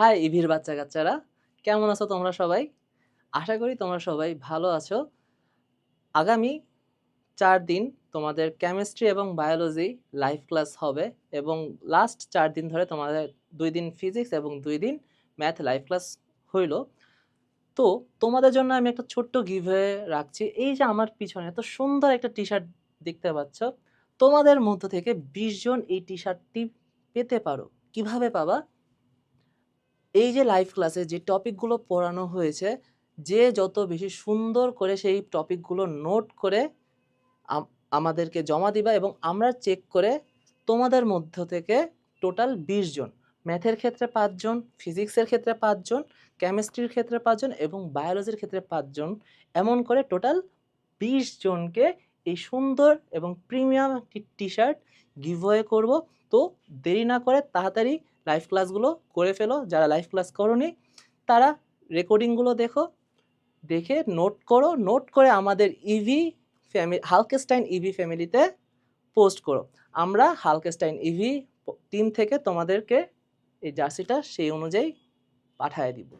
High ইভির বাচ্চা কাচ্চারা কেমন আছো তোমরা সবাই? আশা করি তোমরা সবাই ভালো আছো। আগামী চার দিন তোমাদের কেমিস্ট্রি এবং বায়োলজি লাইভ ক্লাস হবে এবং লাস্ট চার দিন ধরে তোমাদের দুই দিন ফিজিক্স এবং দুই দিন ম্যাথ লাইভ ক্লাস হইল। তো তোমাদের জন্য আমি একটা ছোট্ট গিভ রাখছি। এই যে আমার পিছনে এত সুন্দর একটা টি শার্ট দেখতে পাচ্ছ, তোমাদের মধ্য থেকে বিশ জন এই টি শার্টটি পেতে পারো। কীভাবে পাবা? এই যে লাইভ ক্লাসে যে টপিকগুলো পড়ানো হয়েছে, যে যত বেশি সুন্দর করে সেই টপিকগুলো নোট করে আমাদেরকে জমা দিবা এবং আমরা চেক করে তোমাদের মধ্য থেকে টোটাল বিশ জন ম্যাথের ক্ষেত্রে পাঁচজন ফিজিক্সের ক্ষেত্রে পাঁচজন কেমিস্ট্রির ক্ষেত্রে পাঁচজন এবং বায়োলজির ক্ষেত্রে পাঁচজন এমন করে টোটাল বিশ জনকে এই সুন্দর এবং প্রিমিয়াম একটি টি শার্ট গিভওয়ে করব। তো দেরি না করে তাড়াতাড়ি লাইভ ক্লাসগুলো করে ফেলো। যারা লাইভ ক্লাস করনি, তারা রেকর্ডিংগুলো দেখো, দেখে নোট করো। নোট করে আমাদের ইভি ফ্যামিলি হালকেস্টাইন ইভি ফ্যামিলিতে পোস্ট করো। আমরা হালকেস্টাইন ইভি টিম থেকে তোমাদেরকে এই জার্সিটা সেই অনুযায়ী পাঠিয়ে দিব।